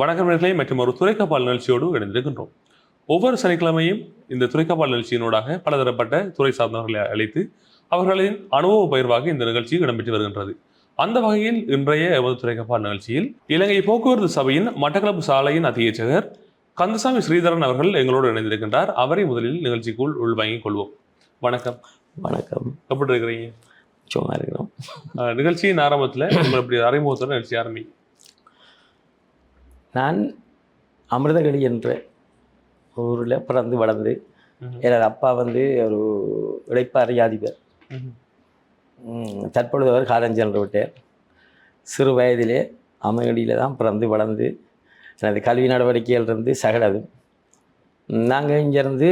வணக்கம் நேயர்களே மற்றும் ஒரு துறைக்கப்பால் நிகழ்ச்சியோடு இணைந்திருக்கின்றோம். ஒவ்வொரு சனிக்கிழமையும் இந்த துறைக்கப்பால் நிகழ்ச்சியினூடாக பலதரப்பட்ட துறை சார்ந்தவர்களை அழைத்து அவர்களின் அனுபவ பயிர்வாக இந்த நிகழ்ச்சி இடம்பெற்று வருகின்றது. அந்த வகையில் இன்றைய எமது துறைக்கப்பால் நிகழ்ச்சியில் இலங்கை போக்குவரத்து சபையின் மட்டக்களப்பு சாலையின் அத்தியட்சகர் கந்தசாமி ஸ்ரீதரன் அவர்கள் எங்களோடு இணைந்திருக்கின்றார். அவரை முதலில் நிகழ்ச்சிக்குள் உள்வாங்கிக் கொள்வோம். வணக்கம். வணக்கம். எப்படி இருக்கிறீங்க சும்மா இருக்கிறோம். நிகழ்ச்சியின் ஆரம்பத்தில் உங்களை இப்படி நிகழ்ச்சி ஆரம்பி நான் அமிர்தகளி என்ற ஊரில் பிறந்து வளர்ந்து. எனது அப்பா வந்து ஒரு இடைப்பாறை அதிபர் தற்பொழுது அவர் காலம் சென்று விட்டார் சிறு வயதிலே அமிர்தகளியில் தான் பிறந்து வளர்ந்து எனது கல்வி நடவடிக்கைகள் இருந்து சகலது நாங்கள் இங்கேருந்து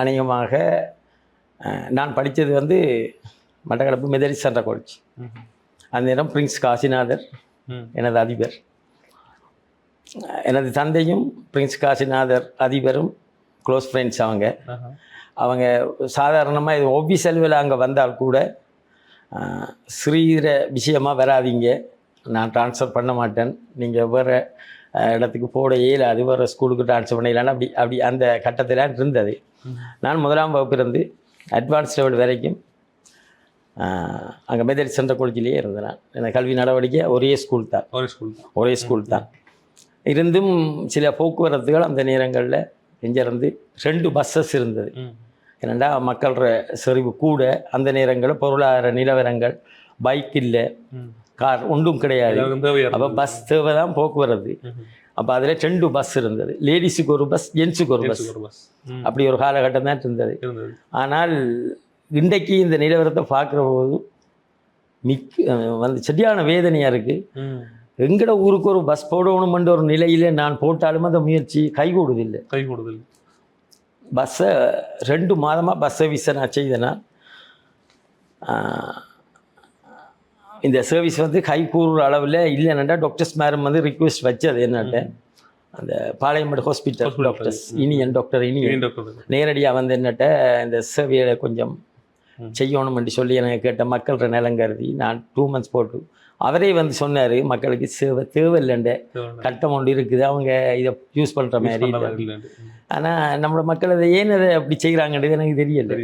அநேகமாக நான் படித்தது வந்து மட்டக்களப்பு மெதரிஸ் சென்ற காலேஜ். அந்த நேரம் பிரின்ஸ் காசிநாதர். எனது அதிபர் எனது தந்தையும் பிரின்ஸ் காசிநாதர் அதிபரும் க்ளோஸ் ஃப்ரெண்ட்ஸ் அவங்க. அவங்க சாதாரணமாக இது ஒபிசல்வில் அங்கே வந்தால் கூட ஸ்ரீர விஷயமாக வராதீங்க. நான் ட்ரான்ஸ்ஃபர் பண்ண மாட்டேன். நீங்கள் வேறு இடத்துக்கு போட இயலாது வேறு ஸ்கூலுக்கு ட்ரான்ஸ்ஃபர் பண்ணிடலான்னு அப்படி அப்படி அந்த கட்டத்தில் இருந்தது. நான் முதலாம் வகுப்பிலிருந்து அட்வான்ஸ் லெவல் வரைக்கும் அங்கே மெதடி சென்ட்ரல் காலேஜிலேயே இருந்தேன் எனக்கு கல்வி நடவடிக்கை ஒரே ஸ்கூல் தான். ஒரே ஸ்கூல் தான். ஒரே ஸ்கூல் தான். இருந்தும் சில போக்குவரத்துகள் அந்த நேரங்களில் இருந்து ரெண்டு பஸ்ஸஸ் இருந்தது. ஏனெண்டா மக்கள் செறிவு கூட அந்த நேரங்களில் பொருளாதார நிலவரங்கள் பைக் இல்லை. கார் ஒன்றும் கிடையாது அப்போ பஸ் தேவை தான் போக்குவரத்து. அப்போ அதில் ரெண்டு பஸ் இருந்தது லேடிஸுக்கு ஒரு பஸ் ஜென்ஸுக்கு ஒரு பஸ். அப்படி ஒரு காலகட்டம் தான் இருந்தது ஆனால் இன்றைக்கு இந்த நிலவரத்தை பார்க்குற போது மிக் வந்து சரியான வேதனையாக இருக்குது. எங்கட ஊருக்கு ஒரு பஸ் போடணுமென்ற ஒரு நிலையிலே நான் போட்டாலும் அந்த முயற்சி கைகூடுதில்லை. கை கொடுதல் பஸ்ஸை ரெண்டு மாதமாக பஸ் சர்வீஸை நான் செய்தேன்னா இந்த சர்வீஸ் வந்து கை கூறுற அளவில் இல்லைன்னா டாக்டர்ஸ் மேரம் வந்து ரிக்வெஸ்ட் வச்சது என்னட்ட அந்த Palayamedu hospital. Doctors Iniyan doctor Iniyan doctor நேரடியாக வந்து என்னட்ட இந்த சேவையை கொஞ்சம் ம். செய்யணும்னு சொல்லி எனக்கு கேட்ட மக்கள்கிட்ட நிலம் கருதி நான் டூ மந்த்ஸ் போட்டு அவரே வந்து சொன்னார் மக்களுக்கு சேவை தேவையில்லைண்ட. கட்டம் ஒன்று இருக்குது. அவங்க இதை யூஸ் பண்ணுற மாதிரி ஆனால் நம்மளோட மக்கள் அதை ஏன் அதை அப்படி செய்கிறாங்கன்றது எனக்கு தெரியல.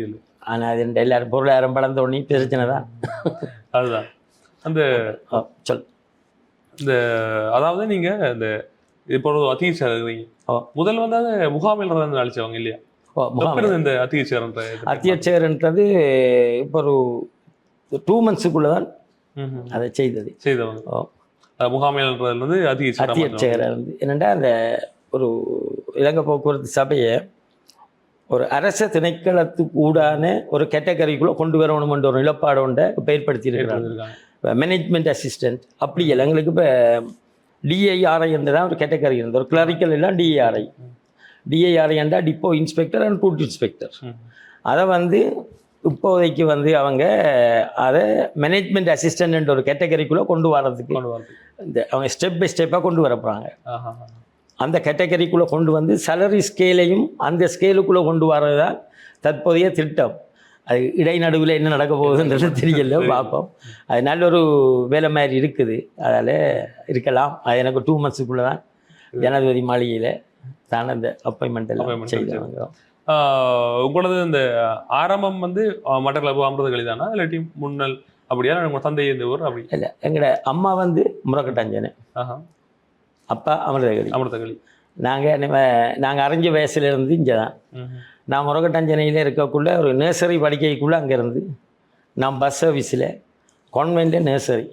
ஆனால் அது எல்லாரும் பொருளாதாரம் வளர்ந்த உடனே பிரச்சனை தான். அதுதான். அந்த சொல். இந்த அதாவது நீங்க இந்த இப்போ இருக்கிறீங்க ஓ. முதல் வந்து அந்த முகாமில் அழைச்சவங்க இல்லையா? இந்த அத்தியட்சர்ன்ற இது? அத்தியட்சகர்ன்றது இப்போ ஒரு டூ மந்த்ஸுக்குள்ளே தான். அதை செய்தது. அத்தியட்சர் அத்தியட்சகராக இருந்து என்னென்னா அந்த ஒரு இலங்கை போக்குவரத்து சபையை ஒரு அரச திணைக்களத்துக்கு ஊடான ஒரு கேட்டகரிக்குள்ளே கொண்டு வரணுமென்ற ஒரு நிலப்பாடு ஒன்றை இப்போ ஏற்படுத்தி இருக்கிறாங்க மேனேஜ்மெண்ட் அசிஸ்டன்ட் அப்படி இல்லை. எங்களுக்கு இப்போ டிஐஆர்ஐ என்று தான் ஒரு கேட்டகரி இருந்தது. ஒரு கிளரிக்கல் எல்லாம் டிஐஆர்ஐ டிஐஆர்ஐ என்றால் depot inspector and food inspector. அதை வந்து இப்போதைக்கு வந்து அவங்க அதை மேனேஜ்மெண்ட் அசிஸ்டன்ட் ஒரு கேட்டகரிக்குள்ளே கொண்டு வரதுக்கு இந்த அவங்க ஸ்டெப் பை ஸ்டெப்பாக கொண்டு வர போகிறாங்க அந்த கேட்டகரிக்குள்ளே கொண்டு வந்து salary ஸ்கேலையும் அந்த ஸ்கேலுக்குள்ளே கொண்டு வரது தான் தற்போதைய திட்டம். அது இடைநடுவில் என்ன நடக்க போகுதுன்றது தெரியல பார்ப்போம். அது நல்ல ஒரு வேலை மாதிரி இருக்குது. அதில் இருக்கலாம். அது எனக்கு டூ மந்த்ஸுக்குள்ளே தான் ஜனாதிபதி மாளிகையில் தான் அந்த அப்பாயின்மெண்ட் எல்லாம் ஆஹ் உங்களது இந்த ஆரம்பம் வந்து அஹ், மட்டக்களப்பு அமிர்தகளி தானா? இல்லாட்டி முன்னல் அப்படியா? உங்க தந்தை இந்த ஊர்? அப்படி. இல்லை எங்களோட அம்மா வந்து முறக்கட்டாஞ்சனு ஆஹா. அப்பா அமிர்தகரி அமிர்தகளி நாங்கள் நாங்கள் அறிஞ்ச வயசுலேருந்து இங்கே தான். நான் முருகட்டஞ்சனையில் இருக்கக்குள்ள ஒரு நர்சரி படிக்கைக்குள்ளே அங்கேருந்து நான் பஸ் சர்வீஸில் கான்வென்ட்டில் நர்சரி.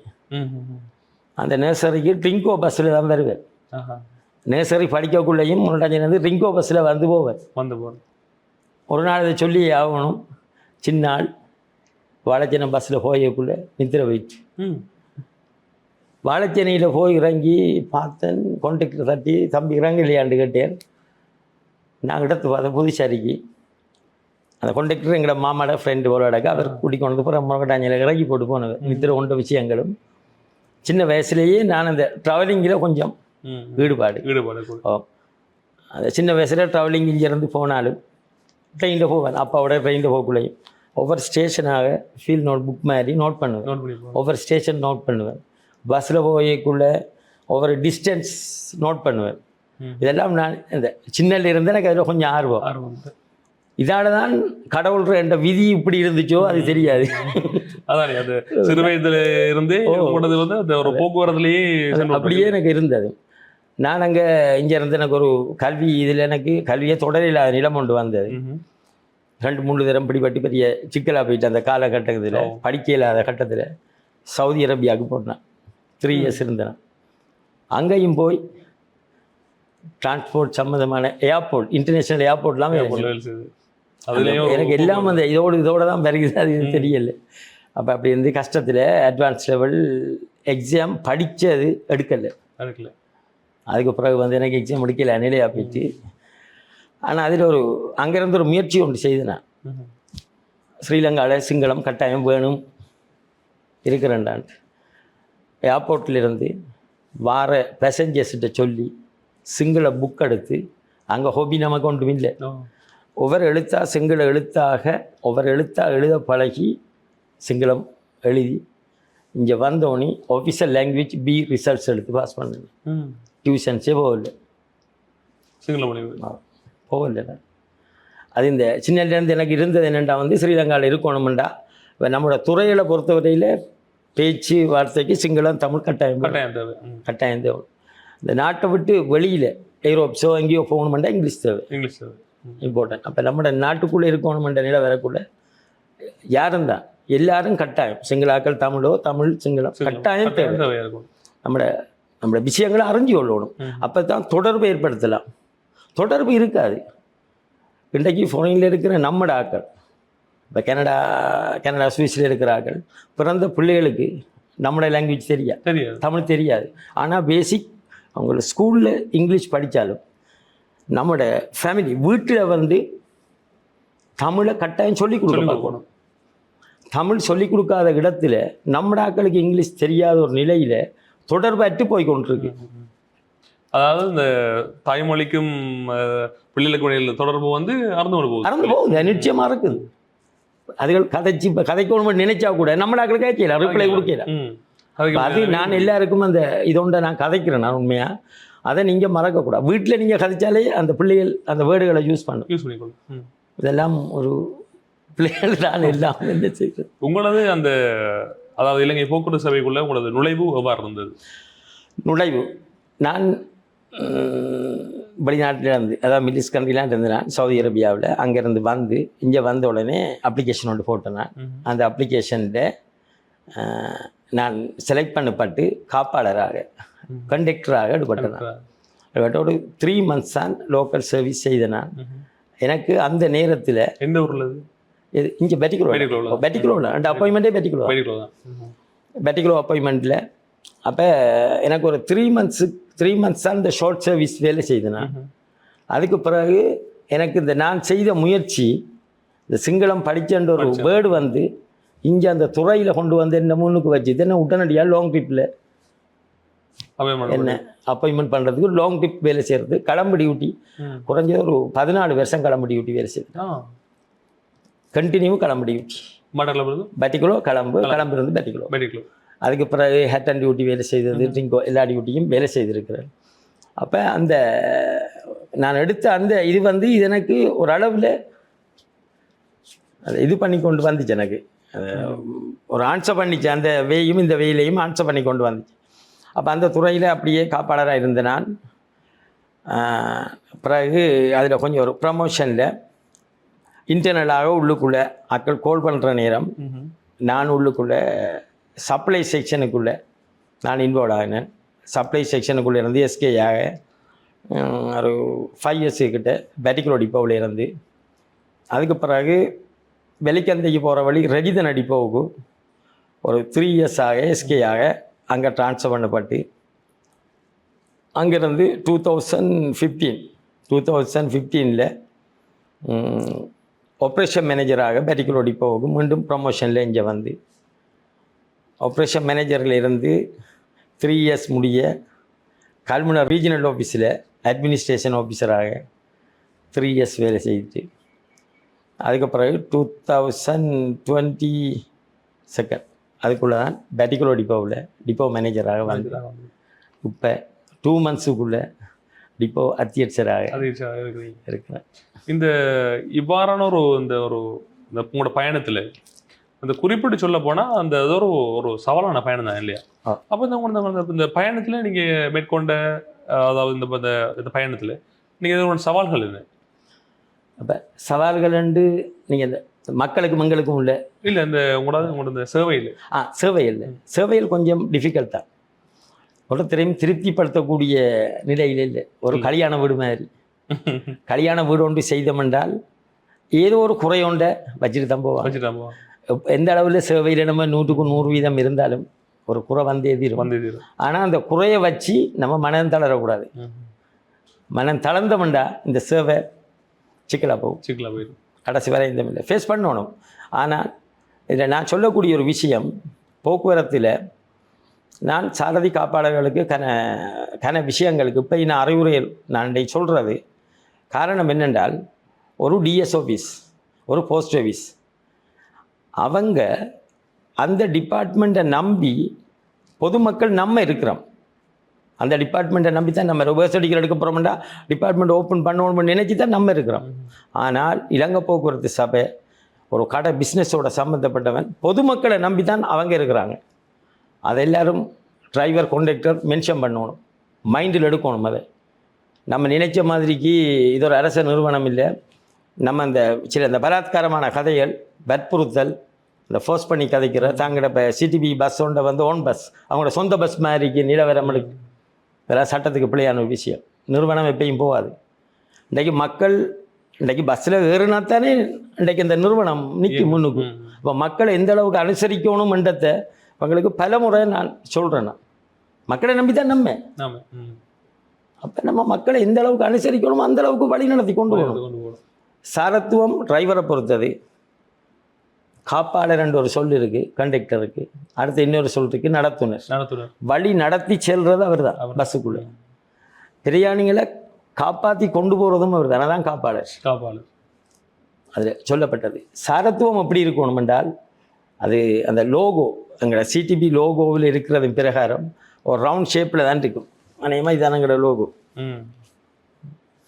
அந்த நர்சரிக்கு ட்ரிங்கோ பஸ்ஸில் தான் வருவேன் நர்சரி படிக்கக்குள்ளேயும் முருகட்டஞ்சனை ரிங்கோ பஸ்ஸில் வந்து போவேன் வந்து போறேன் ஒரு நாள் இதை சொல்லி ஆகணும். சின்ன ஆள் பஸ்ஸில் போயக்குள்ளே நித்திர போயிடுச்சு. ம். வாழைச்சேனையில் போய் இறங்கி பார்த்தேன் கான்ட்ராக்டர் தட்டி தம்பி இறங்க இல்லையாண்டு கேட்டேன். நான் எடுத்து பார்த்தேன் புதுசாரிக்கு அந்த கான்ட்ராக்டர் எங்களோட மாமாட ஃப்ரெண்டு ஒரு இடக்கு அவர் கூட்டி கொண்டு வந்து போகிற முருகட்டாஞ்சியில் இறக்கி போட்டு போனவர் நித்திர கொண்ட விஷயங்களும். சின்ன வயசுலேயே நான் அந்த ட்ராவலிங்கில் கொஞ்சம் ஈடுபாடு. ஈடுபாடு அந்த சின்ன வயசில் ட்ராவலிங் இங்கேருந்து போனாலும் ட்ரெயினில் போவேன். அப்பாவோட ட்ரெயினில் போகக்குள்ளேயும் ஒவ்வொரு ஸ்டேஷனாக ஃபீல் நோட் புக் மாதிரி நோட் பண்ணுவேன். ஒவ்வொரு ஸ்டேஷன் நோட் பண்ணுவேன். பஸ்ஸில் போயக்குள்ளே ஒவ்வொரு டிஸ்டன்ஸ் நோட் பண்ணுவேன். இதெல்லாம் நான் இந்த சின்னல இருந்து எனக்கு அதில் கொஞ்சம் ஆர்வம். இதால தான் கடவுள் என்ற விதி இப்படி இருந்துச்சோ அது தெரியாது. அதானே அது சிறு வயதுல இருந்தே வந்து அந்த ஒரு போக்குவரத்துலயே அப்படியே எனக்கு இருந்தது. நான் அங்கே இங்கே இருந்து எனக்கு ஒரு கல்வி இதில் எனக்கு கல்வியை தொடரில்லாத நிலம் ஒன்று வந்தது. ரெண்டு மூணு தரம் பிடிபட்டு பெரிய சிக்கலாக போயிட்டு அந்த காலகட்டத்தில் படிக்க இல்லாத கட்டத்தில் சவுதி அரேபியாவுக்கு போனேன். த்ரீ இயர்ஸ் இருந்தேன். அங்கேயும் போய் டிரான்ஸ்போர்ட் சம்மந்தமான ஏர்போர்ட் இன்டர்நேஷ்னல் ஏர்போர்ட்லாம் எனக்கு எல்லாம் அந்த இதோடு இதோட தான் வருகுது அது தெரியல. அப்போ அப்படி இருந்து கஷ்டத்தில் அட்வான்ஸ் லெவல் எக்ஸாம் படித்தது எடுக்கலை. இருக்குல்ல. அதுக்கு பிறகு வந்து எனக்கு எக்ஸாம் முடிக்கல நிலையா போயிட்டு. ஆனால் அதில் ஒரு அங்கேருந்து ஒரு முயற்சி ஒன்று செய்தேன். ஸ்ரீலங்காவில் சிங்களம் கட்டாயம் வேணும் இருக்கிறேன்டான். ஏர்போர்ட்ல இருந்து வார பேசஞ்சர்ஸ்கிட்ட சொல்லி சிங்கள புக் எடுத்து அங்கே ஹோபி நமக்கு ஒன்றும் இல்லை. ஒவ்வொரு எழுத்தா சிங்கள எழுத்தாக ஒவ்வொரு எழுத்தா எழுத பழகி சிங்களம் எழுதி இங்கே வந்தோடனே ஆஃபீஷியல் லாங்குவேஜ் பி ரிசல்ட்ஸ் எடுத்து பாஸ் பண்ணேன். டியூஷன்ஸே போகல சிங்கள மொழி போகல. அது இந்த சின்னலேருந்து எனக்கு இருந்தது என்னென்னா வந்து ஸ்ரீலங்காவில் இருக்கணுமெண்டா இப்போ நம்மளோட துறைகளை பொறுத்தவரையில் பேச்சு வார்த்தைக்கு சிங்களம் தமிழ் கட்டாயம். கட்டாயம் தேவை. கட்டாயம் தேவை. இந்த நாட்டை விட்டு வெளியில் ஐரோப்ஸோ எங்கேயோ போகணுமெண்டா இங்கிலீஷ் தேவை. இங்கிலீஷ் தேவை. இம்பார்ட்டன்ட். அப்போ நம்மளோட நாட்டுக்குள்ளே இருக்கணுமென்ற நிலை வரக்குள்ள யாரும் தான் எல்லாரும் கட்டாயம். சிங்களாக்கள் தமிழோ தமிழ் சிங்களம். கட்டாயம் தேவை. நம்மளோட நம்மளோட விஷயங்களை அறிஞ்சு கொள்ளணும். அப்போ தான் தொடர்பு ஏற்படுத்தலாம். தொடர்பு இருக்காது. இன்றைக்கு ஃபோனில் இருக்கிற நம்மட ஆக்கள் இப்போ கனடா கனடா சுவிஸில் இருக்கிற ஆக்கள் பிறந்த பிள்ளைகளுக்கு நம்மளோட லாங்குவேஜ் தெரியாது. தமிழ் தெரியாது. ஆனால் பேசிக் அவங்கள ஸ்கூலில் இங்கிலீஷ் படித்தாலும் நம்மளோட ஃபேமிலி வீட்டில் வந்து தமிழை கட்டாயம் சொல்லிக் கொடுக்க சொல்லிக் பார்க்கணும். தமிழ் சொல்லிக் கொடுக்காத இடத்துல நம்மட ஆக்களுக்கு இங்கிலீஷ் தெரியாத ஒரு நிலையில் தொடர்பு அற்று போய் கொண்டிருக்கு. அதாவது இந்த தாய்மொழிக்கும் பிள்ளைகளுக்கும் இடையில தொடர்பு வந்து அறந்து கொண்டு போகுது. மறந்து போகுது. நிச்சயமாக இருக்குது. அதுகள் கதைச்சு இப்போ கதைக்கணும் நினைச்சா கூட நம்மட ஆக்களுக்கு கேட்கல ரிப்ளை கொடுக்கல அது நான் எல்லாருக்கும் அந்த இதோண்ட நான் கதைக்கிறேன் நான் உண்மையாக அதை நீங்கள் மறக்கக்கூடாது. வீட்டில் நீங்கள் கதைச்சாலே அந்த பிள்ளைகள் அந்த வேர்டுகளை யூஸ் பண்ணும். யூஸ் பண்ணிக்கொள்ளும். ம். இதெல்லாம் ஒரு பிள்ளைகள் தான் எல்லாம் என்ன செய்கிறது உங்களது அந்த அதாவது இலங்கை போக்குவரத்து சபைக்குள்ள உங்களது நுழைவு எவ்வாறு இருந்தது? நுழைவு. நான் வெளிநாட்டில் இருந்து அதாவது மிடில்ஸ் கண்ட்ரிலாம் இருந்து நான் சவுதி அரேபியாவில் அங்கேருந்து வந்து இங்கே வந்த உடனே அப்ளிகேஷன் ஒன்று போட்டேன் நான். அந்த அப்ளிகேஷனில் நான் செலக்ட் பண்ணப்பட்டு காப்பாளராக. கண்டக்டராக எடுப்பட்டேன் நான். ஒரு த்ரீ மந்த்ஸ் தான் லோக்கல் சர்வீஸ் செய்தேன் நான். எனக்கு அந்த நேரத்தில் எந்த ஊர்ல இது இங்கே பெட்டிக்குளோ பெட்டிக்குளோல. பெட்டிக்குளோவில் அந்த அப்பாயின்மெண்ட்டே ம்ஹும். பெட்டிக்குளோ அப்பாயின்மெண்ட்டில் அப்போ எனக்கு ஒரு த்ரீ மந்த்ஸு த்ரீ மந்த்ஸ் தான் இந்த ஷார்ட் சர்வீஸ் வேலை செய்தேன் நான் ம்ஹும். அதுக்கு பிறகு எனக்கு இந்த நான் செய்த முயற்சி இந்த சிங்களம் படிச்சன்ற ஒரு வேர்டு வந்து இங்கே அந்த துறையில் கொண்டு வந்து என்ன முன்னுக்கு வச்சு என்ன உடனடியாக லாங் ட்ரிப்பில் என்ன அப்பாயின்மெண்ட் பண்ணுறதுக்கு லாங் ட்ரிப் வேலை செய்கிறது கடம்பு டியூட்டி. குறைஞ்சது ஒரு பதினாலு வருஷம் கடம்பு டியூட்டி வேலை செய்யுது ஆ கண்டினியூ கடம்பு டியூட்டி மாட்டர்ல வருது பெட்டிக்குளோ கடம்பு கடம்பு இருந்து பெட்டிக்குளோ பைடிக்குள்ள அதுக்கு பிறகு ஹெட் அண்ட் டியூட்டி வேலை செய்தது ட்ரிங்கோ எல்லா டியூட்டியும் வேலை செய்திருக்கிறேன் அப்போ அந்த நான் எடுத்த அந்த இது வந்து இது எனக்கு ஒரு அளவில் அது இது பண்ணி கொண்டு வந்துச்சு எனக்கு. அது ஒரு ஆன்சர் பண்ணிச்சு. அந்த வேயும் இந்த வெயிலையும் ஆன்சர் பண்ணி கொண்டு வந்துச்சு. அப்போ அந்த துறையில் அப்படியே காப்பாளராக இருந்த நான். பிறகு அதில் கொஞ்சம் ஒரு ப்ரமோஷனில் இன்டர்னலாக உள்ளுக்குள்ளே ஆட்கள் கால் பண்ணுற நேரம். நான் உள்ளுக்குள்ளே சப்ளை செக்ஷனுக்குள்ளே நான் இன்வால்வ் ஆகினேன் சப்ளை செக்ஷனுக்குள்ளே இருந்து எஸ்கேயாக ஒரு ஃபைவ் இயர்ஸு கிட்ட பெட்டிக்குலோ டிப்போவில் இருந்து அதுக்கு பிறகு வெளிக்கந்தைக்கு போகிற வழி ரஜிதன் டிப்போவுக்கு ஒரு த்ரீ இயர்ஸாக எஸ்கேயாக அங்கே ட்ரான்ஸ்ஃபர் பண்ணப்பட்டு அங்கேருந்து two thousand fifteen two thousand ஃபிஃப்டீனில் operation மேனேஜராக பெட்டிக்குலோ டிப்போவுக்கு மீண்டும் ப்ரமோஷனில் இங்கே வந்து. ஆப்ரேஷன் மேனேஜரில் இருந்து த்ரீ இயர்ஸ் முடிய கல்முனை ரீஜனல் ஆஃபீஸில் அட்மினிஸ்ட்ரேஷன் ஆஃபீஸராக த்ரீ இயர்ஸ் வேலை செய்துட்டு அதுக்கு பிறகு டூ தௌசண்ட் டுவெண்ட்டி செகண்ட் அதுக்குள்ளே தான் பெட்டிக்குலோ டிப்போவில் டிப்போ மேனேஜராக வந்து. இப்போ டூ மந்த்ஸுக்குள்ளே டிப்போ அத்தியட்சராக இருக்கிறேன். இந்த இவ்வாறான ஒரு இந்த ஒரு இந்த உங்களோட பயணத்துல அந்த குறிப்பிட்டு சொல்ல போனா அந்த அது ஒரு ஒரு சவாலான பயணம் தான் இல்லையா. அப்ப இந்த உங்களோட இந்த- பயணத்துல நீங்க மேற்கொண்ட அதாவது இந்த இந்த- பயணத்துல நீங்க இதோட சவால்கள் என்ன? அப்போ சவால்கள் ரெண்டு நீங்கள் இந்த மக்களுக்கும் எங்களுக்கும் உள்ள இல்ல இந்த உங்களோட உங்களோட இந்த சேவையில். ஆ சேவையில் சேவையில் கொஞ்சம் டிஃபிகல்ட் தான். ஒருத்தரையும் திருப்திப்படுத்தக்கூடிய நிலையில் இல்லை. ஒரு கல்யாண வீடு மாதிரி. கல்யாண வீடு ஒன்று செய்தோம் ஏதோ ஒரு குறை ஒன்றை வச்சுட்டு தான் போவாங்க. எந்த அளவில் சேவையில் நம்ம நூற்றுக்கு நூறு வீதம் இருந்தாலும் ஒரு குறை வந்தே தீரும். வந்து. ஆனால் அந்த குறையை வச்சு நம்ம மனம் தளரக்கூடாது. மனம் தளர்ந்தோம்டா இந்த சேவை சிக்கலாக போகும். சிக்கலா போயிடும் கடைசி வரை இந்த ஃபேஸ் பண்ணணும். ஆனால் இதில் நான் சொல்லக்கூடிய ஒரு விஷயம் போக்குவரத்தில் நான் சாரதி காப்பாளர்களுக்கு கன கன விஷயங்களுக்கு இப்போ நான் அறிவுரையில் நான் சொல்கிறது காரணம் என்னென்றால் ஒரு டிஎஸ் ஆஃபீஸ் ஒரு போஸ்ட் ஆஃபீஸ் அவங்க அந்த டிபார்ட்மெண்ட்டை நம்பி பொதுமக்கள் நம்ம இருக்கிறோம். அந்த டிபார்ட்மெண்ட்டை நம்பி தான் நம்ம ரிவர்ஸ் அடிக்கிற எடுக்க போகிறோம்டா டிபார்ட்மெண்ட் ஓப்பன் பண்ணணும்னு நினச்சி தான் நம்ம இருக்கிறோம். ஆனால் இலங்கை போக்குவரத்து சபை ஒரு கடை பிஸ்னஸோட சம்மந்தப்பட்டவன் பொதுமக்களை நம்பி தான் அவங்க இருக்கிறாங்க. அதை எல்லாரும் டிரைவர் கண்டக்டர் மென்ஷன் பண்ணணும் மைண்டில் எடுக்கணும் அதை. நம்ம நினைச்ச மாதிரிக்கு இது ஒரு அரச நிறுவனம் இல்லை. நம்ம இந்த சில இந்த பலாத்காரமான கதைகள் வற்புறுத்தல் இந்த ஃபோர்ஸ் பண்ணி கதைக்கிற தாங்களோட இப்போ சிடிபி பஸ் ஒன்றை வந்து ஓன் பஸ் அவங்களோட சொந்த பஸ் மாதிரிக்கு நிலவரம் எடுக்கு இதெல்லாம் சட்டத்துக்கு பிள்ளையான ஒரு விஷயம். நிறுவனம் எப்பயும் போகாது. இன்றைக்கு மக்கள் இன்றைக்கு பஸ்ஸில் ஏறுனா தானே இன்றைக்கு இந்த நிறுவனம் நிற்கி முன்னுக்கு. இப்போ மக்களை எந்த அளவுக்கு அனுசரிக்கணும்ன்றதை அவங்களுக்கு பல முறை நான் சொல்கிறேன் நான் மக்களை நம்பி தான் நம்ம. அப்போ நம்ம மக்களை எந்த அளவுக்கு அனுசரிக்கணுமோ அந்த அளவுக்கு வழி நடத்தி கொண்டு போகணும். சாரத்துவம் டிரைவரை பொறுத்தது. காப்பாளர் ஒரு சொல் இருக்குது கண்டக்டருக்கு அடுத்து இன்னொரு சொல் இருக்குது நடத்துனர். நடத்துனர். வழி நடத்தி செல்றது அவர். தான் பஸ்ஸுக்குள்ளே. பிரயாணிகளை காப்பாற்றி கொண்டு போகிறதும் அவர் தான் அதான் காப்பாளர். காப்பாளர். அதில் சொல்லப்பட்டது. சாரத்துவம் எப்படி இருக்கணும் என்றால் அது அந்த லோகோ எங்களோட சிடிபி லோகோவில் இருக்கிறது பிரகாரம் ஒரு ரவுண்ட் ஷேப்பில் தான் இருக்கும். அநேகமாக இதான் எங்களோட லோகோ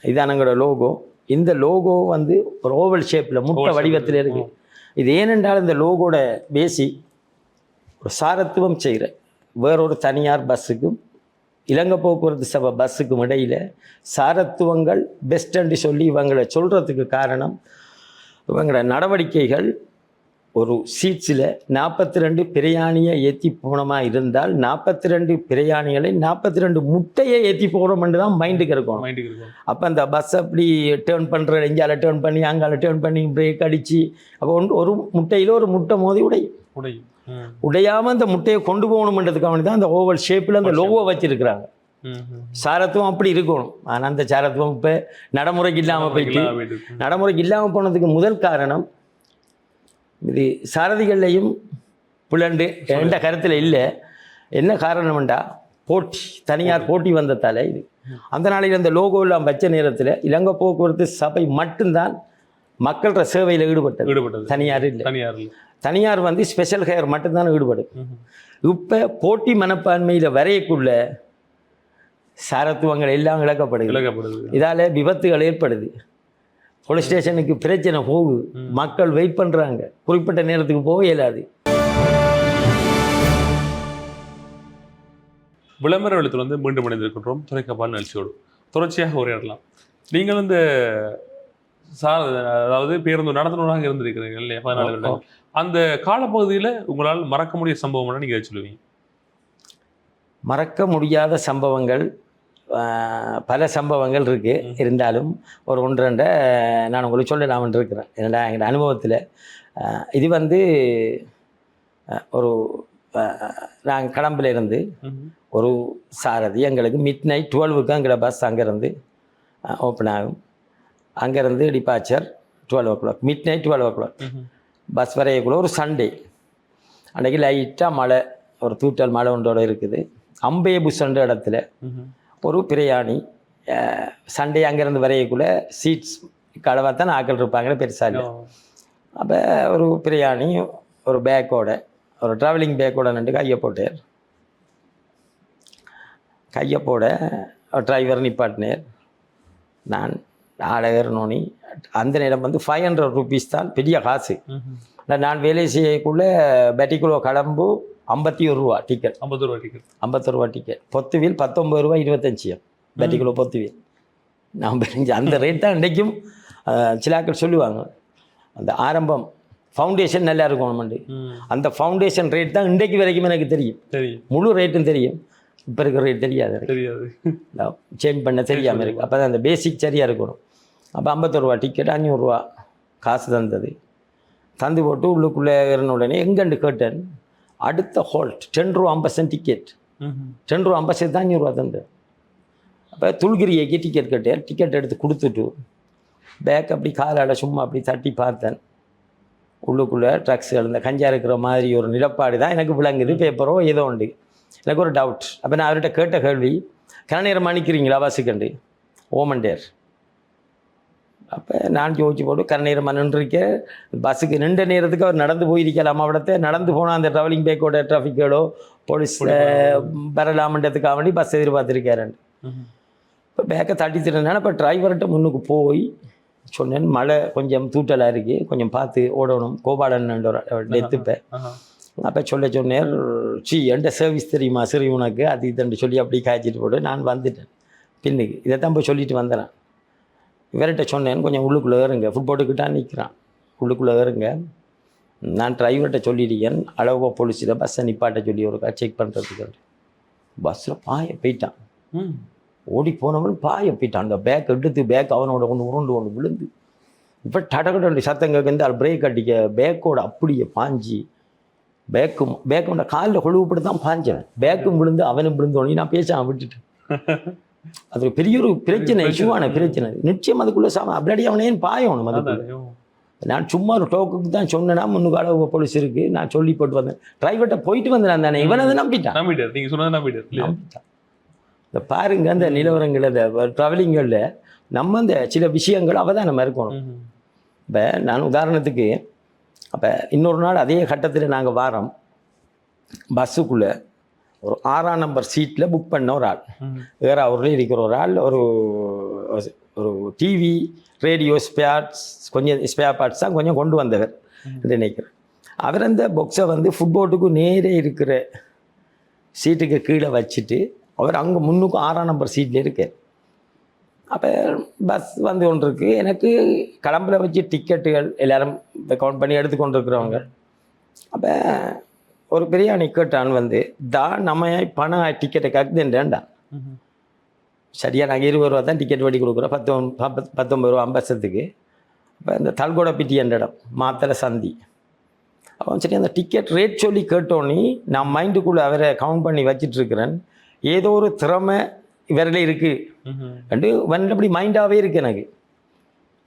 இதான் எங்களோட லோகோ இந்த லோகோ வந்து ஒரு ஓவல் ஷேப்பில் முட்டை வடிவத்தில் இருக்கு. இது ஏனென்றால் இந்த லோகோட பேசி ஒரு சாரத்துவம் செய்கிற வேறொரு தனியார் பஸ்ஸுக்கும் இலங்கை போக்குவரத்து சபை பஸ்ஸுக்கும் இடையில் சாரத்துவங்கள் பெஸ்ட்டுன்னு சொல்லி இவங்களை சொல்கிறதுக்கு காரணம் இவங்களோட நடவடிக்கைகள் ஒரு சீட்ஸில் நாற்பத்தி ரெண்டு பிரயாணியை ஏற்றி போனமாக இருந்தால் நாற்பத்தி ரெண்டு பிரயாணிகளை நாற்பத்தி ரெண்டு முட்டையை ஏற்றி போகிறோம்னு தான் மைண்டுக்கு இருக்கணும் மைண்டுக்கு இருக்கும். அப்போ அந்த பஸ் அப்படி டேர்ன் பண்ணுற இங்கால டேர்ன் பண்ணி அங்கால டேர்ன் பண்ணி பிரேக் அடித்து அப்போ ஒன்று ஒரு முட்டையில் ஒரு முட்டை மோதி உடையும் உடையும் ம் உடையாமல் அந்த முட்டையை கொண்டு போகணுன்றதுக்காக தான் அந்த ஓவல் ஷேப்பில் அந்த லோகோ வச்சிருக்கிறாங்க. சாரத்துவம் அப்படி இருக்கணும். ஆனால் அந்த சாரத்துவம் இப்போ நடைமுறைக்கு இல்லாமல் போயிட்டு. நடைமுறைக்கு இல்லாமல் போனதுக்கு முதல் காரணம் இது சாரதிகள்லையும் புலண்டு எந்த கருத்தில் இல்லை. என்ன காரணம்டா போட்டி. தனியார் போட்டி வந்ததால இது. அந்த நாளையில் அந்த லோகோ எல்லாம் வச்ச நேரத்தில் இலங்கை போக்குவரத்து சபை மட்டும்தான் மக்களோட சேவையில் ஈடுபட்டது. ஈடுபட்டது. தனியார் இல்லை. தனியார்ல தனியார் வந்து ஸ்பெஷல் ஹேர் மட்டும்தான் ஈடுபடும் இப்போ போட்டி மனப்பான்மையில் வரையக்குள்ள சாரத்துவங்கள் எல்லாம் இழக்கப்படுது விலகப்படுது இதால் விபத்துகள் ஏற்படுது. போலீஸ் ஸ்டேஷனுக்கு பிரச்சனை போகுது. மக்கள் வெயிட் பண்ணுறாங்க குறிப்பிட்ட நேரத்துக்கு போக இயலாது. விளம்பர எழுத்துல வந்து மீண்டும் இணைந்திருக்கின்றோம். துறைக்கப்பால் நிகழ்ச்சியோடு தொடர்ச்சியாக உரையாடலாம். நீங்கள் இந்த சார் அதாவது பேருந்து நடத்துனராக இருந்திருக்கிறீங்க இல்லையா? பதினாலு வருடங்கள். அந்த காலப்பகுதியில உங்களால் மறக்க முடிய சம்பவம்னா நீங்க எதை சொல்லுவீங்க. மறக்க முடியாத சம்பவங்கள் பல சம்பவங்கள் இருக்குது இருந்தாலும் ஒரு ஒன்று ரெண்டை நான் உங்களுக்கு சொல்லலாம்னு இருக்கிறேன். என்னடா எங்கள் அனுபவத்தில். இது வந்து ஒரு நாங்கள் கடம்பில் இருந்து. ஒரு சாரதி எங்களுக்கு மிட் நைட் டுவெல்வுக்கு எங்களை பஸ் அங்கேருந்து ஓப்பன் ஆகும். அங்கேருந்து departure twelve o'clock midnight twelve o'clock. Bus வரையக்குள்ள ஒரு சண்டே அன்றைக்கி லைட்டாக மழை ஒரு தூட்டல் மழை ஒன்றோட இருக்குது. அம்பே புஷ்ன்ற இடத்துல. ஒரு பிரயாணி சண்டே அங்கேருந்து வரையக்குள்ள சீட்ஸ் கடவாக தான் ஆக்கள் இருப்பாங்க பெருசாக இல்லை. அப்போ ஒரு பிரயாணி ஒரு பேக்கோட ஒரு ட்ராவலிங் பேக்கோட நின்று கையை போட்டார் கையை போட டிரைவர் நிப்பாட்டினார். நான் ஆடகர் நோனி அந்த நேரம் வந்து ஃபைவ் ஹண்ட்ரட் ருபீஸ் தான் பெரிய காசு. நான் வேலை செய்யக்குள்ள பெட்டிக்குளோ கடம்பு ஐம்பத்தி ஒரு ரூபா டிக்கெட் ஐம்பது ரூபா டிக்கெட் ஐம்பத்தொரு ரூபா டிக்கெட் பொத்துவில் பத்தொம்பது ரூபா இருபத்தஞ்சியம் பெட்டிக்குளோ பொத்துவில் நான் பெரிஞ்சு அந்த ரேட் தான் இன்றைக்கும் சிலாக்கள் சொல்லுவாங்க. அந்த ஆரம்பம் ஃபவுண்டேஷன் நல்லா இருக்கணும்ண்டு அந்த ஃபவுண்டேஷன் ரேட் தான் இன்றைக்கு வரைக்கும் எனக்கு தெரியும். தெரியும். முழு ரேட்டும் தெரியும். இப்போ இருக்கிற ரேட் தெரியாது தெரியாது. சேஞ்ச் பண்ண தெரியாமல் இருக்கு. அப்போ தான் அந்த பேசிக் சரியாக இருக்கணும். அப்போ ஐம்பத்தொரு ரூபா டிக்கெட் அஞ்சூறுரூவா காசு தந்தது. தந்து போட்டு உள்ளுக்குள்ளே இருந்த உடனே எங்கண்டு கேட்டேன்? அடுத்த ஹால்ட் டென் ரூபா ஐம்பது சென்ட் டிக்கெட் டென் ரூபா ஐம்பது சென்ட் தான் அஞ்சூறுரூவா தந்தேன். அப்போ துல்கிரியை டிக்கெட் கேட்டேன். டிக்கெட் எடுத்து கொடுத்துட்டு பேக் அப்படி காலால் சும்மா அப்படி தட்டி பார்த்தேன். உள்ளுக்குள்ளே ட்ரக்ஸ் இந்த கஞ்சா இருக்கிற மாதிரி ஒரு நிலப்பாடு தான் எனக்கு விளங்குது பேப்பரோ ஏதோ உண்டு எனக்கு ஒரு டவுட் அப்போ நான் அவர்கிட்ட கேட்ட கேள்வி கணநேரம் மன்னிக்கிறீங்களா பஸ்ஸுக்கண்டு ஓமண்டேர் அப்போ நான் யோசிச்சு போட்டு கரநேரம் நின்றுருக்கேன். பஸ்ஸுக்கு நின்ற நேரத்துக்கு அவர் நடந்து போயிருக்கலாம். அவிடத்தை நடந்து போனால் அந்த ட்ராவலிங் பேக்கோட டிராஃபிக்கோடோ போலீஸ் வரலாமன்றதுக்காக வேண்டி பஸ் எதிர்பார்த்துருக்காருன்னு இப்போ பேக்கை தட்டி திருந்தேன் இப்போ டிரைவர்கிட்ட முன்னுக்கு போய் சொன்னேன் மழை கொஞ்சம் தூட்டலாக இருக்குது கொஞ்சம் பார்த்து ஓடணும். கோபாலன் டெத்துப்பேன் அப்போ சொல்ல சொன்னேன் சி என்கிட்ட சர்வீஸ் தெரியுமா? சரி உனக்கு? அது இதுன்னு சொல்லி அப்படி காய்ச்சிட்டு போட்டு நான் வந்துட்டேன். பின்னுக்கு இதை தான் போய் சொல்லிட்டு வந்துடுறேன் இவர்கிட்ட சொன்னேன் கொஞ்சம் உள்ளுக்குள்ளே ஏறுங்க. ஃபுட்போட்டுக்கிட்டா நிற்கிறான். உள்ளுக்குள்ளே ஏறுங்க. நான் டிரைவர்கிட்ட சொல்லியிருக்கேன் அளவோ போலீஸில் பஸ்ஸை நிப்பாட்ட சொல்லி ஒரு செக் பண்ணுறதுக்கு பஸ்ஸில் பாய போயிட்டான். ஓடி போனவன் பாய போயிட்டான். அந்த பேக் எடுத்து பேக் அவனோட ஒன்று உருண்டு ஒன்று விழுந்து. இப்போ டடகட்டு சத்தம் கேட்க அது பிரேக் அடிக்க பேக்கோட அப்படியே பாஞ்சி பேக்கும் பேக்கோட காலில் கொழுவுப்பட்டு தான் பாஞ்சவன். பேக்கும் விழுந்து அவனும் விழுந்தோடனே நான் பேச விட்டுட்டேன். அது ஒரு பெரிய ஒரு பிரச்சனை இஷ்யூவான பிரச்சனை. நிச்சயம் அதுக்குள்ளே சாம அப்படி அவனே பாயணும் அதுக்குள்ள நான் சும்மா ஒரு டோக்குக்கு தான் சொன்னேன்னா முன்னுக்கு அளவு போலீஸ் இருக்கு. நான் சொல்லி போட்டு வந்தேன் டிரைவர்கிட்ட போயிட்டு வந்தேன் தானே? இவன் அதை நம்பிட்டான். நம்பிட்டார். நீங்க சொன்னது நம்பிட்டார். இல்லையா? நம்பிட்டான். இந்த பாருங்க அந்த நிலவரங்கள் இந்த ட்ராவலிங்களில் நம்ம இந்த சில விஷயங்கள் அவதானம் இருக்கணும். ம்ஹும். இப்போ நான் உதாரணத்துக்கு அப்போ இன்னொரு நாள் அதே கட்டத்தில் நாங்கள் வாரோம். பஸ்ஸுக்குள்ளே ஒரு ஆறாம் நம்பர் சீட்டில் புக் பண்ண ஒரு ஆள். வேறு வேற இருக்கிற ஒரு ஆள் ஒரு ஒரு டிவி ரேடியோ ஸ்பேர்ட்ஸ் கொஞ்சம் ஸ்பேர் பார்ட்ஸ் தான் கொஞ்சம் கொண்டு வந்தவர் என்று நினைக்கிறேன். அவர் அந்த பொக்ஸை வந்து ஃபுட்போட்டுக்கு நேரே இருக்கிற சீட்டுக்கு கீழே வச்சுட்டு அவர் அங்கே முன்னுக்கு ஆறாம் நம்பர் சீட்டில் இருக்கார். அப்போ பஸ் வந்து ஒன்று இருக்குது எனக்கு கிளம்புல வச்சு டிக்கெட்டுகள் எல்லாரும் கவுண்ட் பண்ணி எடுத்து கொண்டு இருக்கிறவங்க அப்போ ஒரு பெரிய நிக்கட்டான் வந்து தான் நம்ம பணம் டிக்கெட்டை கக்குதுன்றேன்டா ம்ஹும். சரியா நாங்கள் இருபது ரூபா தான் டிக்கெட் வட்டி கொடுக்குறோம். பத்தொம்பது ரூபா ஐம்பசத்துக்கு இப்போ இந்த தல்கோட பிட்டி என்ற இடம் மாத்தலை சந்தி. அவன் சரி அந்த டிக்கெட் ரேட் சொல்லி கேட்டோன்னே நான் மைண்டுக்குள்ளே அவரை கவுண்ட் பண்ணி வச்சிட்டு இருக்கிறேன் ஏதோ ஒரு திறமை இவரில் இருக்குது. ரெண்டு அப்படி மைண்டாகவே இருக்குது எனக்கு.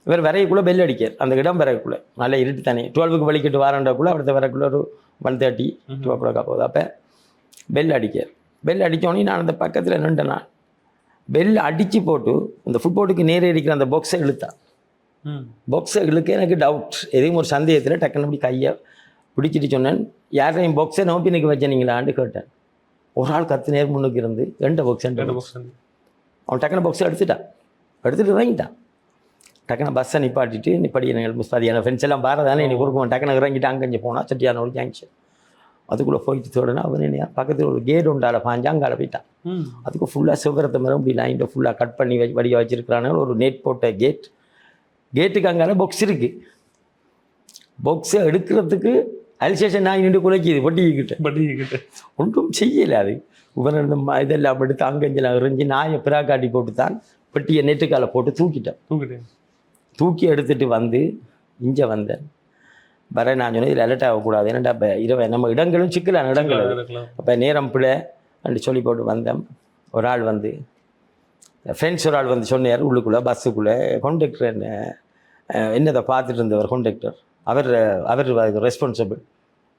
இவர் வரையக்குள்ளே பெல் அடிக்கார் அந்த இடம் வரையக்குள்ளே நல்லா இருட்டு தானே டுவெல்வுக்கு வலிக்கிட்டு வாரண்டாக்குள்ளே அடுத்த வரக்குள்ளே ஒரு one thirty two o'clock போகுது அப்போ பெல் அடிக்கார் பெல் அடித்தோடனே நான் அந்த பக்கத்தில் நின்றேன் நான். பெல் அடித்து போட்டு அந்த ஃபுட்போர்ட்டுக்கு நேரே இருக்கிற அந்த பாக்ஸை இழுத்தான். பாக்ஸை இழுக்க எனக்கு டவுட் எதையும் ஒரு சந்தேகத்தில் டக்குன்னு அப்படி கையை பிடிச்சிட்டு சொன்னேன். யாரையும் பாக்ஸை நோப்பி நிற்க வச்சனீங்களான்னு கேட்டேன். ஒரு ஆள் கத்து நேர் முன்னுக்கு இருந்து ரெண்டு பாக்ஸ் ரெண்டு வந்து. அவன் டக்குனு பாக்ஸை எடுத்துட்டான். எடுத்துட்டு இறங்கிட்டான். டக்குனு பஸ்ஸை நிப்பாட்டிட்டு நிப்பாடி எங்கள் முஸ்தாதியான ஃப்ரெண்ட்ஸ் எல்லாம் பாரதானே நீ கொடுக்குவோம் டக்குனு இறங்கிட்டு அங்கஞ்சு போனால் சட்டியான ஒரு ஜங்ஷன் அதுக்குள்ளே போயிட்டு தோடனா அவன் என்ன பக்கத்தில் ஒரு கேட் உண்டால பாஞ்சா அங்கால போயிட்டான். அதுக்கு ஃபுல்லாக சிவகரத்தை மரம் இப்படி லைட்டை ஃபுல்லாக கட் பண்ணி வச்சு வடிக வச்சிருக்கிறானு ஒரு நெட் போட்ட கேட் கேட்டுக்கு அங்கால பாக்ஸ் இருக்குது பாக்ஸை எடுக்கிறதுக்கு அல்சேஷன் நாய் நின்று குலைக்குது பொட்டிக்கிட்ட பட் கிட்ட ஒன்றும் செய்யலை அது. இவன் இந்த இதெல்லாம் எடுத்து அங்கஞ்செல்லாம் எறிஞ்சு நாயை பிறா காட்டி போட்டு தான் பெட்டியை நெட்டுக்கால போட்டு தூக்கிட்டேன். தூக்கிட்டேன். தூக்கி எடுத்துட்டு வந்து இங்கே வந்தேன். வர நான் சொன்னேன் இதில் அலர்ட் ஆகக்கூடாது. என்னடா இப்போ இரவு நம்ம இடங்களும் சிக்கலான இடங்கள். அப்போ நேரம் பிள்ளை அப்படி சொல்லி போட்டு வந்தேன். ஒரு ஆள் வந்து ஃப்ரெண்ட்ஸ் ஒரு ஆள் வந்து சொன்னார் உள்ளுக்குள்ளே பஸ்ஸுக்குள்ளே கண்டக்டர் என்ன என்னதை பார்த்துட்டு இருந்தவர் கண்டக்டர் அவர் அவர் ரெஸ்பான்சிபிள்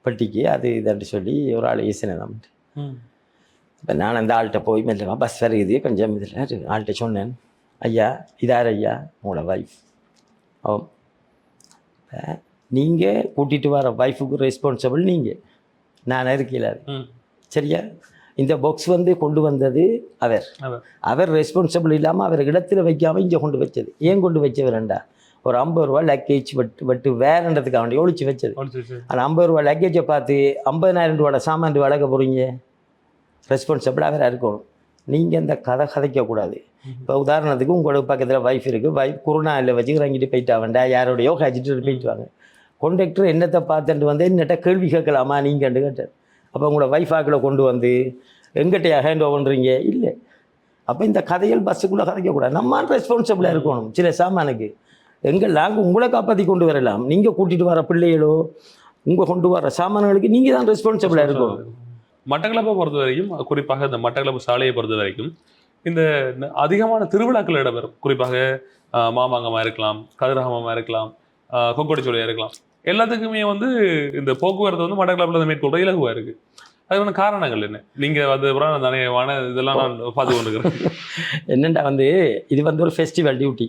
பட்டிக்கு அது இதுன்னு சொல்லி ஒரு ஆள் ஈசினேன். இப்போ நான் அந்த ஆள்கிட்ட போய் மெல்ல பஸ் வருகுது கொஞ்சம் இதில் ஆள்கிட்ட சொன்னேன் ஐயா இதார் ஐயா உங்களோட ஒய்ஃப் ஓ நீங்கள் கூட்டிகிட்டு வர ஒய்ஃபுக்கு ரெஸ்பான்சிபிள் நீங்கள் நான் இருக்கல. சரியா? இந்த பாக்ஸ் வந்து கொண்டு வந்தது அவர். அவர். ரெஸ்பான்சிபிள் இல்லாமல் அவர் இடத்துல வைக்காம இங்கே கொண்டு வச்சது. ஏன் கொண்டு வச்சவர்ண்டா ஒரு ஐம்பது ரூபா லக்கேஜ் வட்டு வட்டு வேறன்றதுக்காக வேண்டி ஒழிச்சு வச்சது. அந்த ஐம்பது ரூபா லக்கேஜை பார்த்து ஐம்பதாயிரம் ரூபாயோட சாமான் வளர்க்க போகிறீங்க ரெஸ்பான்சிபிளாக அவராக இருக்கணும். நீங்கள் இந்த கதை கதைக்கக்கூடாது இப்போ உதாரணத்துக்கு உங்களுக்கு பக்கத்தில் வைஃப் இருக்குது வைஃப் குருநாளில் வச்சு இறங்கிட்டு போயிட்டா வேண்டாம் யாரோடையோ கழிச்சிட்டு போயிட்டு வாங்க. கொண்டக்டர் என்னத்தை பார்த்துட்டு வந்து என்னட்ட கேள்வி கேட்கலாமா நீங்கன்னு கேட்டார். அப்போ உங்களோட வைஃப் ஆக்கில் கொண்டு வந்து எங்கிட்டயா ஹேண்ட் ஓவன்றீங்க இல்லை. அப்போ இந்த கதைகள் பஸ்ஸுக்குள்ளே கதைக்கக்கூடாது நம்ம ரெஸ்பான்சிபிளாக இருக்கணும். சில சாமானுக்கு. எங்கள் நாங்கள் உங்களை காப்பாற்றி கொண்டு வரலாம். நீங்கள் கூட்டிகிட்டு வர பிள்ளைகளோ உங்கள் கொண்டு வர சாமான்களுக்கு நீங்கள் தான் ரெஸ்பான்சிபிளாக இருக்கணும். மட்டக்களப்பை பொறுத்த வரைக்கும் குறிப்பாக இந்த மட்டக்களப்பு சாலையை பொறுத்த வரைக்கும் இந்த அதிகமான திருவிழாக்கள் இடம்பெறும். குறிப்பாக ஆஹ், மாமாங்கமா இருக்கலாம் கதிரகமமா இருக்கலாம் ஆஹ், கொக்கொடிச்சோலையா இருக்கலாம். எல்லாத்துக்குமே வந்து இந்த போக்குவரத்து வந்து மட்டக்களப்பில் மேற்கொள்ற இலகுவா இருக்கு. அதுக்கான காரணங்கள் என்ன? நீங்க அது புறான தானேவான இதெல்லாம் நான் பார்த்து கொண்டுக்கிறேன் என்னென்னா வந்து இது வந்து ஒரு ஃபெஸ்டிவல் டியூட்டி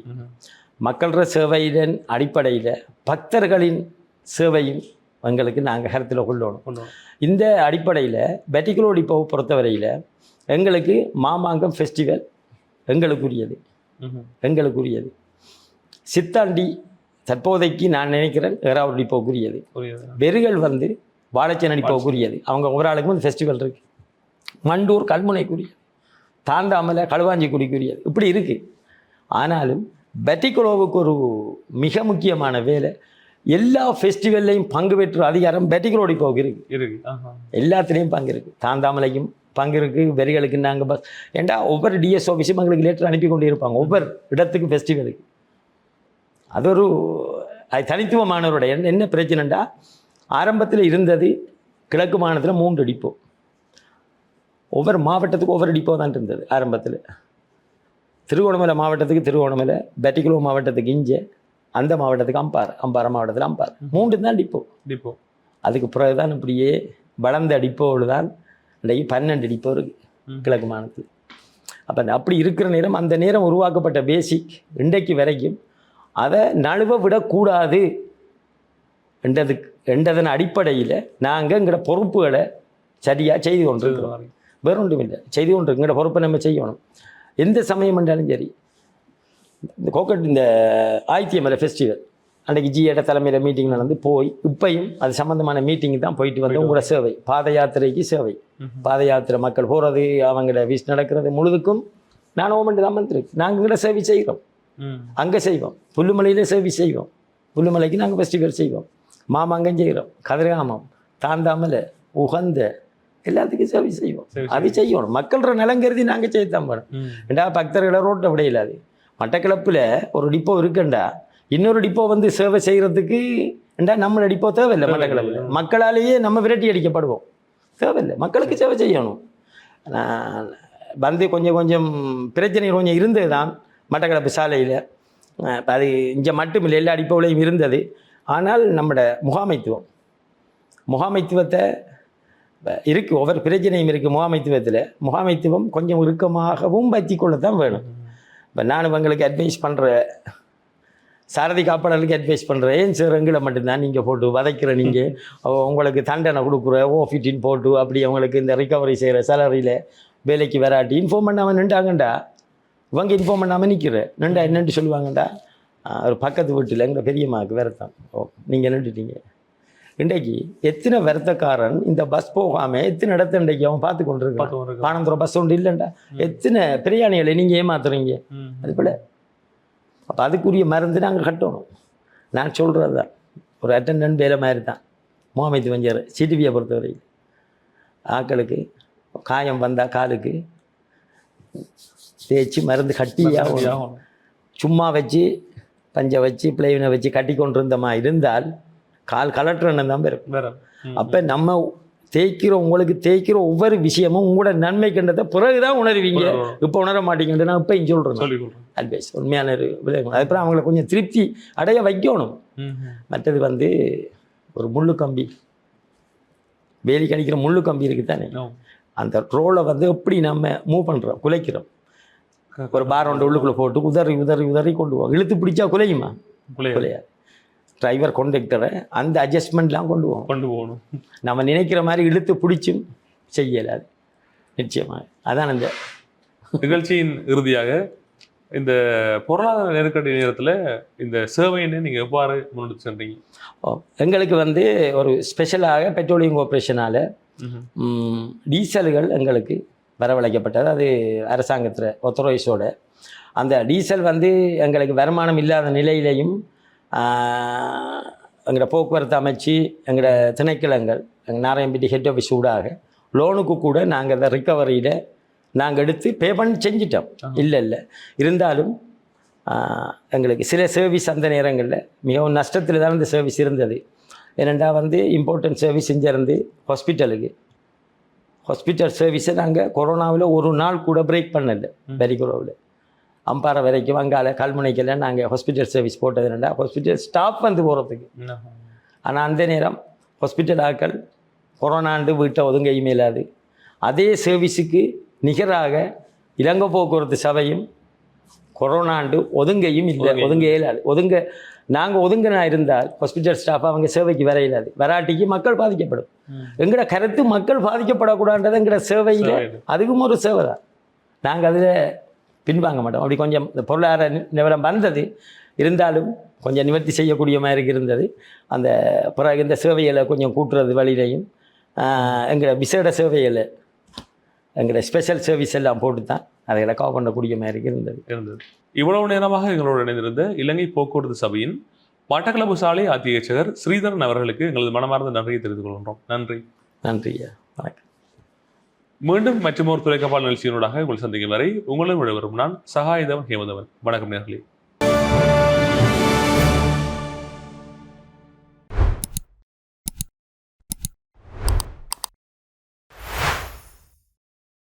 மக்களோட சேவையின் அடிப்படையில் பக்தர்களின் சேவையும் எங்களுக்கு நாங்கள் கருத்தில் கொள்ளணும். இந்த அடிப்படையில் பெட்டிகுலோ டிப்போவை பொறுத்தவரையில் எங்களுக்கு மாமாங்கம் ஃபெஸ்டிவல் எங்களுக்குரியது. எங்களுக்குரியது. சித்தாண்டி தற்போதைக்கு நான் நினைக்கிறேன் ஏறாவூர் டிப்போக்குரியது வெறுகள் வந்து வாழைச்சேன் டிப்போக்குரியது அவங்க ஒரு ஆளுக்கும் இந்த ஃபெஸ்டிவல் இருக்குது மண்டூர் கல்முனைக்குரியது. தாண்டாமலை களுவாஞ்சிக்குடிக்குரியது. இப்படி இருக்குது ஆனாலும் பெட்டிகுலோவுக்கு ஒரு மிக முக்கியமான வேலை எல்லா ஃபெஸ்டிவல்லையும் பங்கு பெற்ற அதிகாரம் பெட்டிகுலோ டிப்போவுக்கு இருக்குது இருக்கு. எல்லாத்துலேயும் பங்கு இருக்குது தாந்தாமலைக்கும் பங்கு இருக்குது வெறிகளுக்கு நாங்கள் பஸ். ஏண்டா ஒவ்வொரு டிஎஸ் ஆஃபீஸும் எங்களுக்கு லேட்டர் அனுப்பி கொண்டு இருப்பாங்க. ஒவ்வொரு இடத்துக்கு ஃபெஸ்டிவலுக்கு அது ஒரு அது தனித்துவமானவரோட. என்ன என்ன பிரச்சனைண்டா? ஆரம்பத்தில் இருந்தது கிழக்கு மாநிலத்தில் மூன்று டிப்போ ஒவ்வொரு மாவட்டத்துக்கு ஒவ்வொரு டிப்போ தான் இருந்தது ஆரம்பத்தில். திருவோணமலை மாவட்டத்துக்கு திருவோணமலை பெட்டிக்குளோ மாவட்டத்துக்கு இஞ்சே அந்த மாவட்டத்துக்கு அம்பார் அம்பாறை மாவட்டத்தில் அம்பார் மூன்று தான் டிப்போ இப்போ அதுக்கு பிறகு தான் இப்படியே வளர்ந்த டிப்போடு தான் இன்றைக்கு பன்னெண்டு டிப்போ இருக்கு ம். கிழக்கு மாநிலத்தில் அப்போ அப்படி இருக்கிற நேரம் அந்த நேரம் உருவாக்கப்பட்ட பேசிக் இன்றைக்கு வரைக்கும் அதை நழுவ விடக்கூடாது என்றதுக்கு என்றதன் அடிப்படையில் நாங்கள் எங்களோட பொறுப்புகளை சரியாக செய்து கொண்டிருக்கிறோம். வேற ஒன்றும் இல்லை செய்து கொண்டு எங்களோட பொறுப்பை நம்ம செய்யணும். எந்த சமயம் என்றாலும் சரி. இந்த கோக்கட் இந்த ஆயித்தியமலை ஃபெஸ்டிவல் அன்றைக்கு ஜிஏட தலைமையில் மீட்டிங் நடந்து போய் இப்பையும் அது சம்மந்தமான மீட்டிங் தான் போயிட்டு வந்து உங்களோட சேவை. பாத யாத்திரைக்கு சேவை. பாத யாத்திரை மக்கள் போகிறது அவங்களோட வீஸ் நடக்கிறது முழுதுக்கும் நான் ஓமெண்ட் தான் வந்திருக்கு நாங்கள் இங்கே சேவை செய்கிறோம். அங்கே செய்வோம். புல்லுமலையிலே சேவை செய்வோம். புல்லுமலைக்கு நாங்கள் ஃபெஸ்டிவல் செய்வோம். மாமாங்கம் செய்கிறோம் கதிர்காமம் தாண்டாமலை உகந்த எல்லாத்துக்கும் சேவை செய்வோம். அது செய்யணும். மக்களோட நலன் கருதி நாங்கள் செய்யத்தான் போகிறோம். ஏண்டா பக்தர்களை ரோட்டை விட இல்லாது மட்டக்களப்பில் ஒரு டிப்போ இருக்குண்டா இன்னொரு டிப்போ வந்து சேவை செய்கிறதுக்கு ஏண்டா நம்ம டிப்போ தேவையில்லை மட்டக்களப்பில் மக்களாலேயே? நம்ம விரட்டி அடிக்கப்படுவோம். தேவையில்லை. மக்களுக்கு சேவை செய்யணும். வந்து கொஞ்சம் கொஞ்சம் பிரச்சனை கொஞ்சம் இருந்தது தான் மட்டக்களப்பு சாலையில். அது இங்கே மட்டும் இல்லை எல்லா டிப்போவிலையும் இருந்தது. ஆனால் நம்மட முகாமைத்துவம். முகாமைத்துவத்தை இருக்குது ஒவ்வொரு பிரச்சனையும் இருக்குது முகாமைத்துவத்தில். முகாமைத்துவம் கொஞ்சம் இறுக்கமாகவும் பற்றி கொள்ளத்தான் வேணும் இப்போ நான் உங்களுக்கு அட்வைஸ் பண்ணுற சாரதி காப்பாளருக்கு அட்வைஸ் பண்ணுறேன் ஏன் சார் எங்களை மட்டும்தான் நீங்கள் போட்டு வதைக்கிற நீங்கள் உங்களுக்கு தண்டனை கொடுக்குற ஓஃபிட்டின் போட்டு அப்படி அவங்களுக்கு இந்த ரிகவரி செய்கிற சேலரியில் வேலைக்கு வராட்டி இன்ஃபார்ம் பண்ணாமல் நின்றாங்கண்டா இவங்க இன்ஃபார்ம் பண்ணாமல் நிற்கிற நின்றா என்னன்ட்டு சொல்லுவாங்கண்டா. "ஆ, ஒரு பக்கத்து வீட்டில் எங்கள் பெரியம்மாவுக்கு விரத்தான் ஓ நீங்கள் நின்றுட்டீங்க. இன்றைக்கு எத்தனை விரத்தக்காரன் இந்த பஸ் போகாமல் எத்தனை இடத்த இன்றைக்கு அவன் பார்த்து கொண்டிருக்கான். பானந்துரம் பஸ் ஒன்று இல்லைண்டா. எத்தனை பிரயாணிகளை நீங்கள் ஏமாத்துறீங்க. அது போல் அப்போ அதுக்குரிய மருந்து நாங்கள் கட்டணும். நான் சொல்கிறது தான் ஒரு அட்டண்டன்ட் வேலை மாதிரி தான் முகமைத்து வஞ்சார் சிடிபியை பொறுத்தவரை ஆக்களுக்கு காயம் வந்தால் காலுக்கு தேய்ச்சி மருந்து கட்டியாகணும் ஆகணும். சும்மா வச்சு பஞ்சை வச்சு பிளேவினை வச்சு கட்டி கொண்டிருந்தமா இருந்தால் கால் கலட்டுறன்னு தான் பெரும் வேற ம். அப்போ நம்ம தேய்க்கிற உங்களுக்கு தேய்க்கிற ஒவ்வொரு விஷயமும் உங்களோட நன்மை கண்டதை பிறகுதான் உணர்வீங்க. இப்போ உணர மாட்டீங்கன்னு நான் இப்போ சொல்கிறேன். அட்வைஸ் உண்மையான ஒரு விளையாட்டு அதுக்கப்புறம் அவங்கள கொஞ்சம் திருப்தி அடைய வைக்கணும். மற்றது வந்து ஒரு முள்ளு கம்பி. வேலி கடிக்கிற முள்ளு கம்பி இருக்குது தானே. அந்த ரோலை வந்து எப்படி நம்ம மூவ் பண்ணுறோம் குலைக்கிறோம். ஒரு பார் ஒன்று உள்ளுக்குள்ளே போட்டு உதறி உதறி உதறி கொண்டு போவோம். இழுத்து பிடிச்சா குலையுமா? குலையாது. டிரைவர் கொண்டக்டரை அந்த அட்ஜஸ்ட்மெண்ட்லாம் கொண்டு போவோம் கொண்டு போகணும். நம்ம நினைக்கிற மாதிரி இழுத்து பிடிச்சும் செய்யலாது நிச்சயமாக அதான் இந்த நிகழ்ச்சியின் இறுதியாக இந்த பொருளாதார நெருக்கடி நேரத்துல இந்த சேவையினை நீங்க எவ்வாறு முன்னெடுத்து சென்றீங்க? எங்களுக்கு வந்து ஒரு ஸ்பெஷலாக பெட்ரோலியம் கோஆப்ரேஷனால். டீசல்கள் எங்களுக்கு வரவழைக்கப்பட்டது. அது அரசாங்கத்தில் ஒத்தரைஸோட அந்த டீசல் வந்து எங்களுக்கு வருமானம் இல்லாத நிலையிலையும் எங்களோட போக்குவரத்து அமைச்சு எங்களோட திணைக்களங்கள் எங்கள் நாராயணப்பட்டி ஹெட் ஆஃபீஸ் ஊடாக லோனுக்கு கூட நாங்கள் அந்த ரிக்கவரியில் நாங்கள் எடுத்து பே பண்ணி செஞ்சிட்டோம். இல்லை இல்லை. இருந்தாலும் எங்களுக்கு சில சர்வீஸ் அந்த நேரங்களில் மிகவும் நஷ்டத்தில் தான் இந்த சர்வீஸ் இருந்தது. ஏனெண்டா வந்து இம்பார்ட்டன்ட் சர்வீஸ் இருந்து ஹாஸ்பிட்டலுக்கு ஹாஸ்பிட்டல் சர்வீஸை நாங்கள் கொரோனாவில் ஒரு நாள் கூட பிரேக் பண்ணல. பெரிகுரோவில் அம்பாறை வரைக்கும் அங்கால கல்முனைக்கெல்லாம் நாங்கள் ஹாஸ்பிட்டல் சர்வீஸ் போட்டது என்னடா ஹாஸ்பிட்டல் ஸ்டாப் வந்து போகிறதுக்கு ஆனால் அந்த நேரம் ஹாஸ்பிட்டல் ஆட்கள் கொரோனாண்டு வீட்டை ஒதுங்க இயலாது. அதே சர்வீஸுக்கு நிகராக இலங்கை போக்குவரத்து சபையும் கொரோனாண்டு ஒதுங்கையும் இல்லை ஒதுங்க ஒதுங்க இயலாது. ஒதுங்க நாங்கள் ஒதுங்கினா இருந்தால் ஹாஸ்பிட்டல் ஸ்டாஃப் அவங்க சேவைக்கு வர இயலாது. வராட்டிக்கு மக்கள் பாதிக்கப்படும். எங்கட கருத்து மக்கள் பாதிக்கப்படக்கூடாதுன்றது எங்கட சேவையில் சேவை. அதுக்கும் ஒரு சேவை தான். நாங்கள் அதில் பின்வாங்க மாட்டோம். அப்படி கொஞ்சம் பொருளாதார நிலவரம் வந்தது. இருந்தாலும் கொஞ்சம் நிவர்த்தி செய்யக்கூடிய மாதிரி இருந்தது. அந்த பிறகு இந்த சேவைகளை கொஞ்சம் கூட்டுறது வழியிலையும் எங்களோட விசேட சேவைகளை எங்களோட ஸ்பெஷல் சர்வீஸ் எல்லாம் போட்டு தான் அதை கவர் பண்ணக்கூடிய மாதிரி இருந்தது. இருந்தது. இவ்வளவு நேரமாக எங்களோடு இணைந்திருந்த இலங்கை போக்குவரத்து சபையின் மட்டக்களப்பு சாலை அத்தியட்சகர் ஸ்ரீதரன் அவர்களுக்கு எங்களது மனமார்ந்த நன்றியை தெரிவித்துக் கொள்கின்றோம். நன்றி. நன்றி ஐயா வணக்கம். மீண்டும் மற்றொரு துறைக்கப்பால் நிகழ்ச்சியினூடாக உங்களை சந்திக்கும் வரை உங்களுடன் விடைபெறும் நான் சகாயுதவன் ஹேமதவன் வணக்கம் நேர்களே.